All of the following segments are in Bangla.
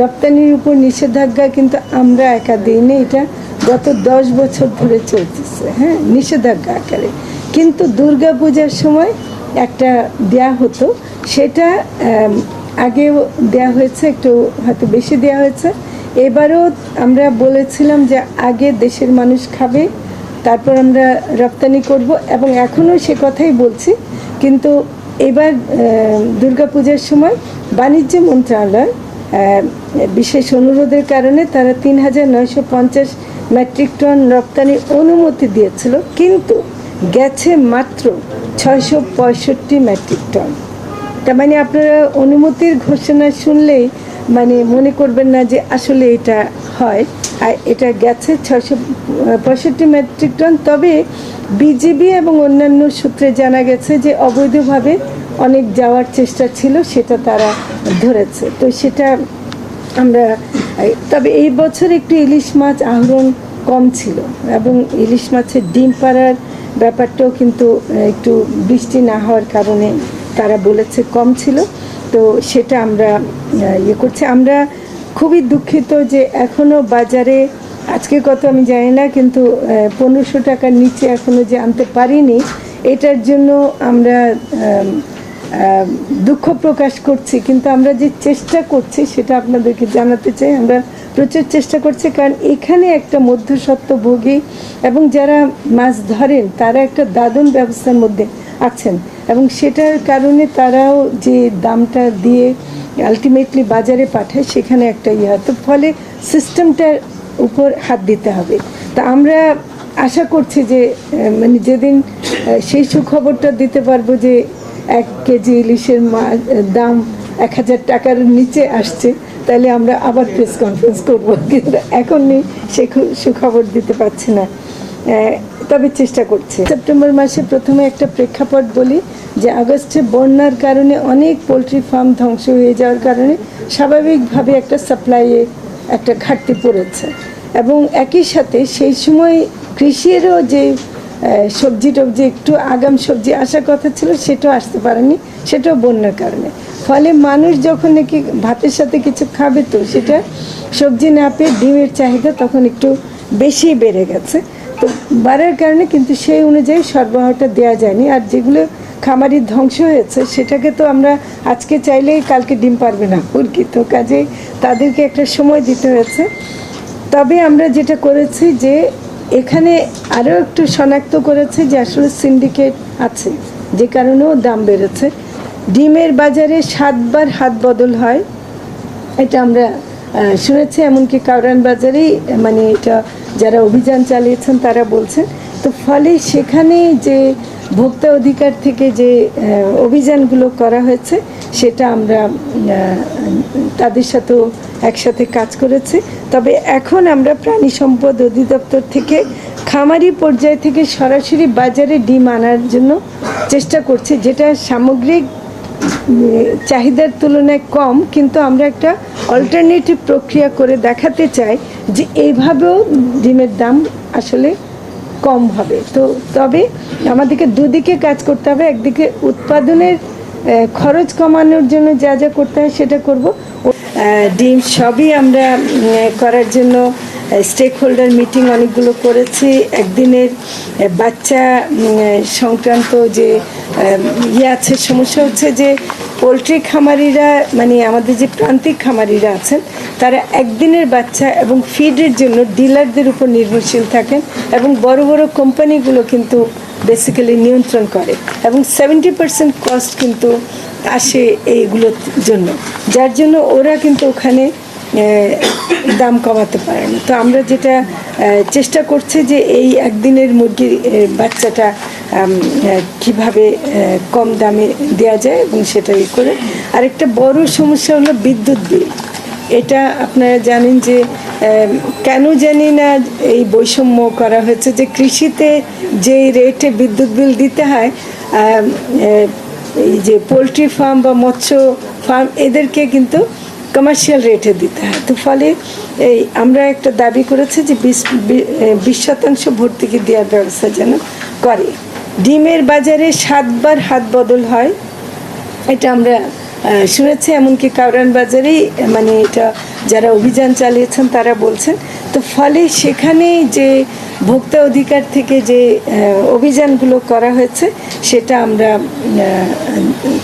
রপ্তানির উপর নিষেধাজ্ঞা কিন্তু আমরা একা দিইনি এটা গত দশ বছর ধরে চলতেছে হ্যাঁ নিষেধাজ্ঞা আকারে। কিন্তু দুর্গা পূজার সময় একটা দেয়া হতো, সেটা আগেও দেয়া হয়েছে, একটু হয়তো বেশি দেয়া হয়েছে। এবারও আমরা বলেছিলাম যে আগে দেশের মানুষ খাবে, তারপর আমরা রপ্তানি করব, এবং এখনও সে কথাই বলছি। কিন্তু এবার দুর্গাপূজার সময় বাণিজ্য মন্ত্রণালয় বিশেষ অনুরোধের কারণে তারা তিন হাজার নয়শো পঞ্চাশ মেট্রিক টন রপ্তানির অনুমতি দিয়েছিল, কিন্তু গেছে মাত্র ছয়শো পঁয়ষট্টি মেট্রিক টন। তার মানে আপনারা অনুমতির ঘোষণা শুনলেই মানে মনে করবেন না যে আসলে এটা হয়, আর এটা গেছে ছয়শো পঁয়ষট্টি মেট্রিক টন। তবে বিজিবি এবং অন্যান্য সূত্রে জানা গেছে যে অবৈধভাবে অনেক যাওয়ার চেষ্টা ছিল, সেটা তারা ধরেছে। তো সেটা আমরা, তবে এই বছর একটু ইলিশ মাছ আহরণ কম ছিল এবং ইলিশ মাছের ডিম পাড়ার ব্যাপারটাও কিন্তু, একটু বৃষ্টি না হওয়ার কারণে তারা বলেছে কম ছিল। তো সেটা আমরা ইয়ে করছি। আমরা খুবই দুঃখিত যে এখনও বাজারে, আজকে কত আমি জানি না, কিন্তু পনেরোশো টাকার নিচে এখনও যে আনতে পারিনি, এটার জন্য আমরা দুঃখ প্রকাশ করছি, কিন্তু আমরা যে চেষ্টা করছি সেটা আপনাদেরকে জানাতে চাই। আমরা প্রচুর চেষ্টা করছি, কারণ এখানে একটা মধ্যস্বত্বভোগী এবং যারা মাছ ধরেন, তারা একটা দাদন ব্যবস্থার মধ্যে আছেন এবং সেটার কারণে তারাও যে দামটা দিয়ে আলটিমেটলি বাজারে পাঠায়, সেখানে একটা ইয়ে হয়। তো ফলে সিস্টেমটার উপর হাত দিতে হবে। তা আমরা আশা করছি যে মানে যেদিন সেই সুখবরটা দিতে পারব যে এক কেজি ইলিশের দাম এক হাজার টাকার নিচে আসছে, তাহলে আমরা আবার প্রেস কনফারেন্স করব। কিন্তু এখনই সে সুখবর দিতে পারছি না। তবে চেষ্টা করছে। সেপ্টেম্বর মাসে প্রথমে একটা প্রেক্ষাপট বলি যে আগস্টে বন্যার কারণে অনেক পোলট্রি ফার্ম ধ্বংস হয়ে যাওয়ার কারণে স্বাভাবিকভাবে একটা সাপ্লাইয়ে একটা ঘাটতি পড়েছে। এবং একই সাথে সেই সময় কৃষিরও যে সবজি টবজি একটু আগাম সবজি আসার কথা ছিল, সেটাও আসতে পারেনি, সেটাও বন্যার কারণে। ফলে মানুষ যখন নাকি ভাতের সাথে কিছু খাবে তো, সেটা সবজি না পেয়ে ডিমের চাহিদা তখন একটু বেশি বেড়ে গেছে। তো বাড়ার কারণে কিন্তু সেই অনুযায়ী সরবরাহটা দেওয়া যায়নি। আর যেগুলো খামারি ধ্বংস হয়েছে, সেটাকে তো আমরা আজকে চাইলেই কালকে ডিম পারবে না, মুরগি। তো কাজেই তাদেরকে একটা সময় দিতে হয়েছে। তবে আমরা যেটা করেছি যে এখানে আরও একটু শনাক্ত করেছে যে আসলে সিন্ডিকেট আছে, যে কারণেও দাম বেড়েছে। ডিমের বাজারে সাতবার হাত বদল হয়, এটা আমরা শুনেছি, এমনকি কাউরান বাজারেই মানে এটা যারা অভিযান চালিয়েছেন তারা বলছেন। তো ফলে সেখানে যে ভোক্তা অধিকার থেকে যে অভিযানগুলো করা হয়েছে, সেটা আমরা তাদের সাথেও একসাথে কাজ করেছি। তবে এখন আমরা প্রাণী সম্পদ অধিদপ্তর থেকে খামারি পর্যায় থেকে সরাসরি বাজারে ডিম আনার জন্য চেষ্টা করছি, যেটা সামগ্রিক চাহিদার তুলনায় কম, কিন্তু আমরা একটা অল্টারনেটিভ প্রক্রিয়া করে দেখাতে চাই যে, এইভাবেও ডিমের দাম আসলে কম হবে। তো তবে আমাদেরকে দুদিকে কাজ করতে হবে, একদিকে উৎপাদনের খরচ কমানোর জন্য যা যা করতে হয় সেটা করব। ডিম সবই আমরা করার জন্য স্টেক হোল্ডার মিটিং অনেকগুলো করেছি। একদিনের বাচ্চা সংক্রান্ত যে ইয়ে আছে, সমস্যা হচ্ছে যে, পোলট্রি খামারিরা মানে আমাদের যে প্রান্তিক খামারিরা আছেন, তারা একদিনের বাচ্চা এবং ফিডের জন্য ডিলারদের উপর নির্ভরশীল থাকেন এবং বড় বড় কোম্পানিগুলো কিন্তু বেসিক্যালি নিয়ন্ত্রণ করে এবং সেভেন্টি পার্সেন্ট কস্ট কিন্তু আসে এইগুলোর জন্য। যার জন্য ওরা কিন্তু ওখানে দাম কমাতে পারে না তো আমরা যেটা চেষ্টা করছি যে এই একদিনের মুরগির বাচ্চাটা কীভাবে কম দামে দেওয়া যায় এবং সেটা ই করে। আরেকটা বড় সমস্যা হলো বিদ্যুৎ বিল। এটা আপনারা জানেন যে কেন জানি না এই বৈষম্য করা হয়েছে যে কৃষিতে যেই রেটে বিদ্যুৎ বিল দিতে হয় এই যে পোলট্রি ফার্ম বা মৎস্য ফার্ম, এদেরকে কিন্তু কমার্শিয়াল রেটে দিতে হয়। তো ফলে এই আমরা একটা দাবি করেছি যে বিশ বিশ শতাংশ ভর্তুকি দেওয়ার ব্যবস্থা যেন করে। ডিমের বাজারে সাতবার হাত বদল হয়, এটা আমরা শুনেছি, এমনকি কাউরান বাজারেই মানে এটা যারা অভিযান চালিয়েছেন তারা বলছেন। তো ফলে সেখানে যে ভোক্তা অধিকার থেকে যে অভিযানগুলো করা হয়েছে, সেটা আমরা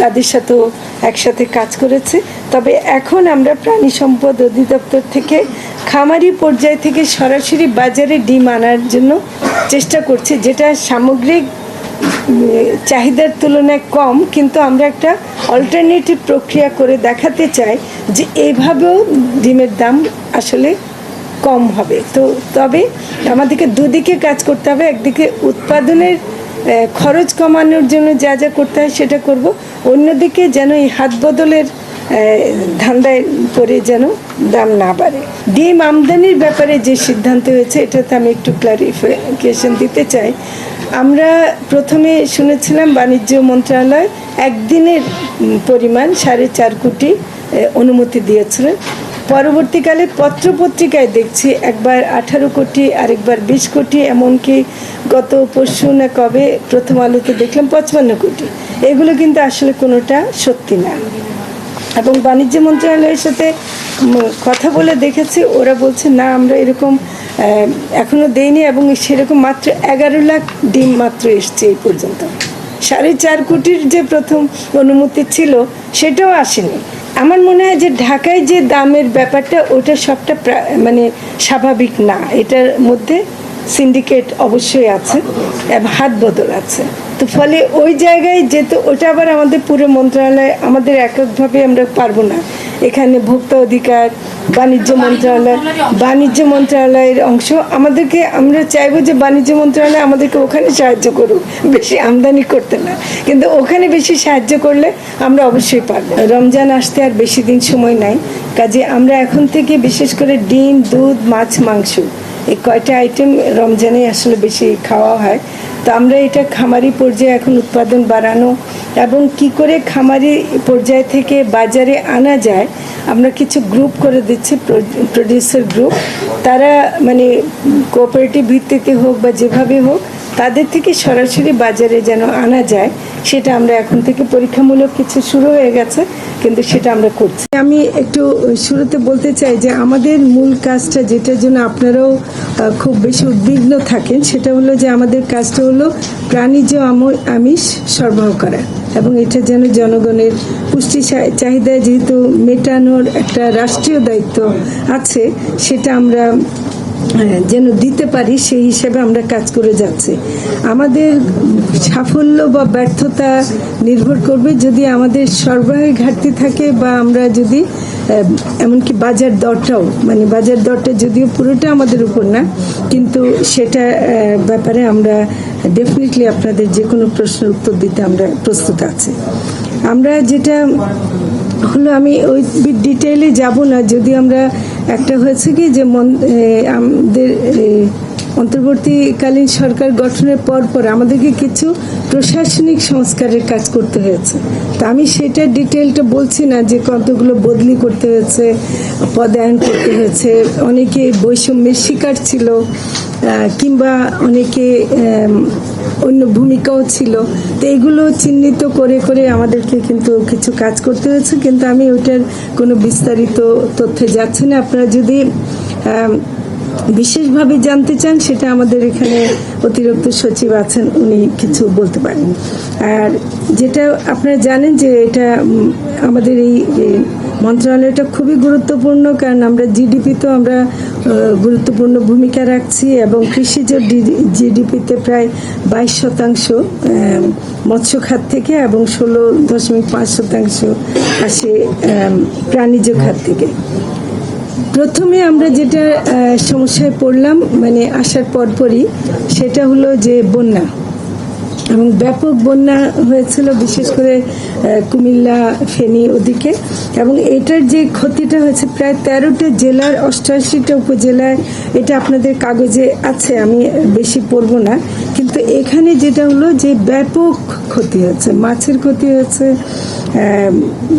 তাদের সাথেও একসাথে কাজ করেছি। তবে এখন আমরা প্রাণী সম্পদ অধিদপ্তর থেকে খামারি পর্যায় থেকে সরাসরি বাজারে ডিম আনার জন্য চেষ্টা করছি, যেটা সামগ্রিক চাহিদার তুলনায় কম, কিন্তু আমরা একটা অল্টারনেটিভ প্রক্রিয়া করে দেখাতে চাই যে এইভাবেও ডিমের দাম আসলে কম হবে। তো তবে আমাদেরকে দুদিকে কাজ করতে হবে, একদিকে উৎপাদনের খরচ কমানোর জন্য যা যা করতে হয় সেটা করব, অন্যদিকে যেন এই হাত বদলের ধান্দায় পড়ে যেন দাম না বাড়ে। ডিম আমদানির ব্যাপারে যে সিদ্ধান্ত হয়েছে, এটাতে আমি একটু ক্লারিফিকেশন দিতে চাই। আমরা প্রথমে শুনেছিলাম বাণিজ্য মন্ত্রণালয় একদিনের পরিমাণ সাড়ে চার কোটি অনুমতি দিয়েছিলেন। পরবর্তীকালে পত্রপত্রিকায় দেখছি একবার আঠারো কোটি আরেকবার বিশ কোটি এমনকি গত পরশু না কবে প্রথম আলোতে দেখলাম পঁচপান্ন কোটি। এগুলো কিন্তু আসলে কোনোটা সত্যি না। এবং বাণিজ্য মন্ত্রণালয়ের সাথে কথা বলে দেখেছি ওরা বলছে না আমরা এরকম আহ, এখনও দেইনি এবং সেরকম মাত্র এগারো লাখ ডিম মাত্র এসছে এই পর্যন্ত। সাড়ে চার কোটির যে প্রথম অনুমতি ছিল সেটাও আসেনি। আমার মনে হয় যে ঢাকায় যে দামের ব্যাপারটা, ওটা সবটা মানে স্বাভাবিক না। এটার মধ্যে সিন্ডিকেট অবশ্যই আছে, এবং হাত বদল আছে। তো ফলে ওই জায়গায় যেতে, ওটা আবার আমাদের পুরো মন্ত্রণালয়, আমাদের এককভাবে আমরা পারব না। এখানে ভোক্তা অধিকার, বাণিজ্য মন্ত্রণালয়, বাণিজ্য মন্ত্রণালয়ের অংশ। আমাদেরকে, আমরা চাইব যে বাণিজ্য মন্ত্রণালয় আমাদেরকে ওখানে সাহায্য করুক। বেশি আমদানি করতে না। কিন্তু ওখানে বেশি সাহায্য করলে আমরা অবশ্যই পারব। রমজান আসতে আর বেশি দিন সময় নাই। কাজে আমরা এখন থেকে বিশেষ করে ডিম, দুধ, মাছ, মাংস, এই কয়টা আইটেম রমজানে আসলে বেশি খাওয়া হয়। তো আমরা এটা খামারি পর্যায়ে এখন উৎপাদন বাড়ানো এবং কি করে খামারি পর্যায় থেকে বাজারে আনা যায়, আমরা কিছু গ্রুপ করে দিচ্ছি প্রডিউসার গ্রুপ তারা মানে কোঅপারেটিভ ভিত্তিতে হোক বা যেভাবে হোক তাদের থেকে সরাসরি বাজারে যেন আনা যায়, সেটা আমরা এখন থেকে পরীক্ষামূলক কিছু শুরু হয়ে গেছে, কিন্তু সেটা আমরা করছি। আমি একটু শুরুতে বলতে চাই যে আমাদের মূল কাজটা যেটার জন্য আপনারাও খুব বেশি উদ্বিগ্ন থাকেন, সেটা হলো যে আমাদের কাজটা হলো প্রাণীজ আম- আমিষ সরবরাহ করা এবং এটা যেন জনগণের পুষ্টি চাহিদা যেহেতু মেটানোর একটা রাষ্ট্রীয় দায়িত্ব আছে, সেটা আমরা যেন দিতে পারি, সেই হিসেবে আমরা কাজ করে যাচ্ছি। আমাদের সাফল্য বা ব্যর্থতা নির্ভর করবে যদি আমাদের সরবরাহের ঘাটতি থাকে বা আমরা যদি এমনকি বাজার দরটাও মানে বাজার দরটা যদিও পুরোটা আমাদের উপর না, কিন্তু সেটা ব্যাপারে আমরা ডেফিনেটলি আপনাদের যে কোনো প্রশ্নের উত্তর দিতে আমরা প্রস্তুত আছি। আমরা যেটা হলো আমি ওই ডিটেইলে যাব না। যদি আমরা একটা হয়েছে কি যে আমাদের অন্তর্বর্তীকালীন সরকার গঠনের পর পর আমাদেরকে কিছু প্রশাসনিক সংস্কারের কাজ করতে হয়েছে। তা আমি সেটা ডিটেলটা বলছি না যে কতগুলো বদলি করতে হয়েছে, পদায়ন করতে হয়েছে। অনেকে বৈষম্যের শিকার ছিল কিংবা অনেকে অন্য ভূমিকাও ছিল। তো এগুলো চিহ্নিত করে করে আমাদেরকে কিন্তু কিছু কাজ করতে হয়েছে। কিন্তু আমি ওইটার কোনো বিস্তারিত তথ্যে যাচ্ছি না। আপনারা যদি বিশেষভাবে জানতে চান, সেটা আমাদের এখানে অতিরিক্ত সচিব আছেন, উনি কিছু বলতে পারেন। আর যেটা আপনারা জানেন যে এটা আমাদের এই মন্ত্রণালয়টা খুবই গুরুত্বপূর্ণ, কারণ আমরা জিডিপিতেও আমরা গুরুত্বপূর্ণ ভূমিকা রাখছি এবং কৃষিজ জিডিপিতে প্রায় বাইশ শতাংশ মৎস্য খাত থেকে এবং ষোলো দশমিক পাঁচ শতাংশ আসে প্রাণীজ খাত থেকে। প্রথমে আমরা যেটা সমস্যায় পড়লাম মানে আসার পরপরই, সেটা হলো যে বন্যা। এবং ব্যাপক বন্যা হয়েছিল, বিশেষ করে কুমিল্লা, ফেনী ওদিকে। এবং এটার যে ক্ষতিটা হয়েছে, প্রায় তেরোটা জেলার অষ্টআশিটা উপজেলায় এটা আপনাদের কাগজে আছে, আমি বেশি পড়ব না। তো এখানে যেটা হলো যে ব্যাপক ক্ষতি হয়েছে মাছের ক্ষতি হয়েছে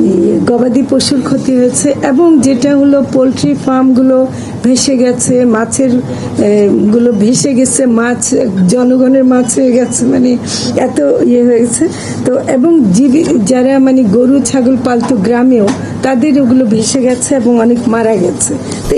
ইয়ে, গবাদি পশুর ক্ষতি হয়েছে এবং যেটা হলো পোলট্রি ফার্মগুলো ভেসে গেছে মাছেরগুলো ভেসে গেছে মাছ জনগণের মাছ হয়ে গেছে মানে এত ইয়ে হয়েছে তো এবং জীবী যারা মানে গরু ছাগল পালতো গ্রামেও তাদের ওগুলো ভেসে গেছে এবং অনেক মারা গেছে। তো